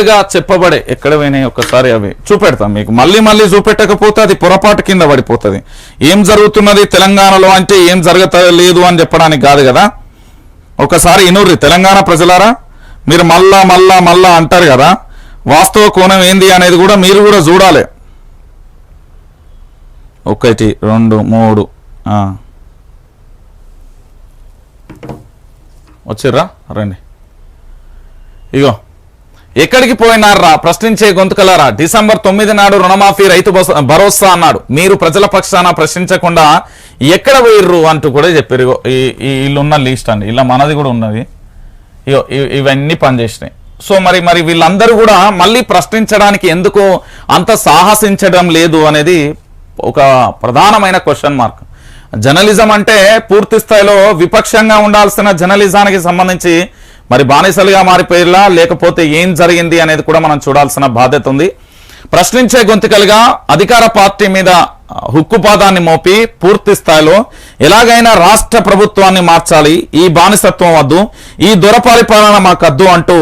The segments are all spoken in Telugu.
గొంతుకలుగా చెప్పబడే ఎక్కడ పోయినాయి ఒక్కసారి అవి చూపెడతాం. మీకు మళ్ళీ మళ్ళీ చూపెట్టకపోతే అది పొరపాటు కింద పడిపోతుంది. ఏం జరుగుతున్నది తెలంగాణలో అంటే ఏం జరగలేదు అని చెప్పడానికి కాదు కదా. ఒకసారి ఇనుర్రి తెలంగాణ ప్రజలారా మీరు మళ్ళా మళ్ళా మళ్ళా అంటారు కదా వాస్తవ కోణం ఏంది అనేది కూడా మీరు కూడా చూడాలి. ఒకటి రెండు మూడు వచ్చిర్రా? రండి. ఇగో ఎక్కడికి పోయినారా ప్రశ్నించే గొంతుకలారా? డిసెంబర్ తొమ్మిది నాడు రుణమాఫీ రైతు భరోసా- అన్నాడు. మీరు ప్రజల పక్షాన ప్రశ్నించకుండా ఎక్కడ పోయిర్రు అంటూ కూడా చెప్పారు వీళ్ళున్న ఈ లీస్ట్ అండి. ఇలా మనది కూడా ఉన్నది. ఇగో ఇవన్నీ పనిచేసినాయి. సో మరి మరి వీళ్ళందరూ కూడా మళ్ళీ ప్రశ్నించడానికి ఎందుకు అంత సాహసించడం లేదు అనేది ఒక ప్రధానమైన క్వశ్చన్ మార్క్ జర్నలిజం అంటే పూర్తి స్థాయిలో విపక్షంగా ఉండాల్సిన జర్నలిజానికి సంబంధించి మరి బానిసలుగా మారిపోయేలా లేకపోతే ఏం జరిగింది అనేది కూడా మనం చూడాల్సిన బాధ్యత ఉంది. ప్రశ్నించే గొంతుకలుగా అధికార పార్టీ మీద హుక్కుపాదాన్ని మోపి పూర్తి స్థాయిలో ఎలాగైనా రాష్ట్ర ప్రభుత్వాన్ని మార్చాలి ఈ బానిసత్వం వద్దు ఈ దురపరిపాలన మాకద్దు అంటూ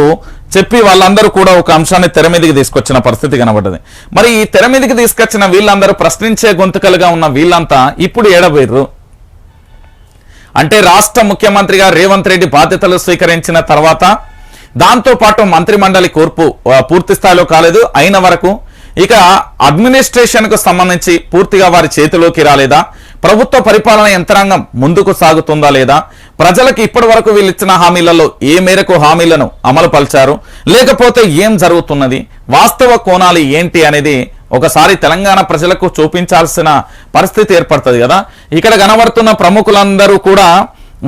చెప్పి వాళ్ళందరూ కూడా ఒక అంశాన్ని తెర మీదకి తీసుకొచ్చిన పరిస్థితి కనబడ్డది. మరి ఈ తెర మీదకి తీసుకొచ్చిన వీళ్ళందరూ ప్రశ్నించే గొంతుకలుగా ఉన్న వీళ్ళంతా ఇప్పుడు ఏడబోర్రు అంటే రాష్ట్ర ముఖ్యమంత్రిగా రేవంత్ రెడ్డి బాధ్యతలు స్వీకరించిన తర్వాత దాంతో పాటు మంత్రి మండలి కూర్పు పూర్తి స్థాయిలో కాలేదు. అయిన వరకు ఇక అడ్మినిస్ట్రేషన్కు సంబంధించి పూర్తిగా వారి చేతిలోకి రాలేదా? ప్రభుత్వ పరిపాలన యంత్రాంగం ముందుకు సాగుతుందా లేదా? ప్రజలకు ఇప్పటి వరకు వీళ్ళు ఇచ్చిన హామీలలో ఏ మేరకు హామీలను అమలు పరిచారు లేకపోతే ఏం జరుగుతున్నది? వాస్తవ కోణాలు ఏంటి అనేది ఒకసారి తెలంగాణ ప్రజలకు చూపించాల్సిన పరిస్థితి ఏర్పడుతుంది కదా. ఇక్కడ కనబడుతున్న ప్రముఖులందరూ కూడా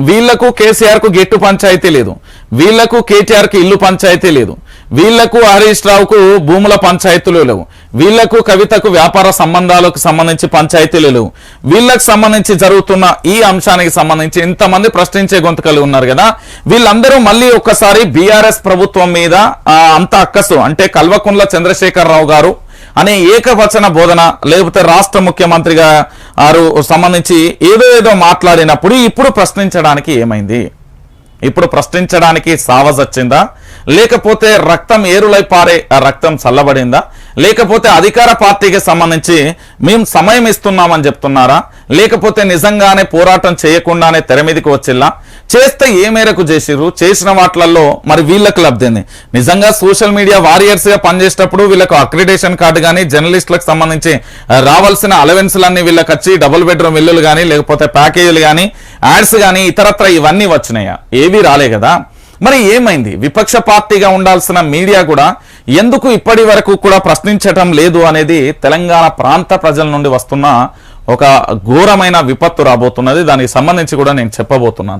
వీళ్ళకు కేసీఆర్కు గెట్టు పంచాయతీ లేదు. వీళ్ళకు కేటీఆర్కి ఇల్లు పంచాయతీ లేదు. వీళ్ళకు హరీష్ రావుకు భూముల పంచాయతీలు లేవు. వీళ్ళకు కవితకు వ్యాపార సంబంధాలకు సంబంధించి పంచాయతీలు లేవు. వీళ్ళకు సంబంధించి జరుగుతున్న ఈ అంశానికి సంబంధించి ఇంతమంది ప్రశ్నించే గొంతుకలు ఉన్నారు కదా. వీళ్ళందరూ మళ్ళీ ఒక్కసారి బీఆర్ఎస్ ప్రభుత్వం మీద అంత అక్కసు అంటే కల్వకుంట్ల చంద్రశేఖరరావు గారు అనే ఏకవచన బోధన లేకపోతే రాష్ట్ర ముఖ్యమంత్రిగా వారు సంబంధించి ఏదో ఏదో మాట్లాడినప్పుడు ఇప్పుడు ప్రశ్నించడానికి ఏమైంది? ఇప్పుడు ప్రశ్నించడానికి సావజొచ్చిందా? లేకపోతే రక్తం ఏరులై పారే ఆ రక్తం చల్లబడిందా? లేకపోతే అధికార పార్టీకి సంబంధించి మేము సమయం ఇస్తున్నామని చెప్తున్నారా? లేకపోతే నిజంగానే పోరాటం చేయకుండానే తెర మీదకి వచ్చిల్లా? చేస్తే ఏ మేరకు చేసిర్రు? చేసిన వాటిలలో మరి వీళ్ళకి లబ్ధింది నిజంగా సోషల్ మీడియా వారియర్స్గా పనిచేసేటప్పుడు వీళ్ళకు అక్రిడేషన్ కార్డు కానీ జర్నలిస్టులకు సంబంధించి రావాల్సిన అలవెన్స్లన్నీ వీళ్ళకి వచ్చి డబుల్ బెడ్రూమ్ ఇల్లులు కానీ లేకపోతే ప్యాకేజీలు కానీ యాడ్స్ కానీ ఇతరత్ర ఇవన్నీ వచ్చినాయా? ఏవి రాలే కదా? మరి ఏమైంది? విపక్ష పార్టీగా ఉండాల్సిన మీడియా కూడా ఎందుకు ఇప్పటి వరకు కూడా ప్రశ్నించటం లేదు అనేది తెలంగాణ ప్రాంత ప్రజల నుండి వస్తున్న ఒక ఘోరమైన విపత్తు రాబోతున్నది. దానికి సంబంధించి కూడా నేను చెప్పబోతున్నాను.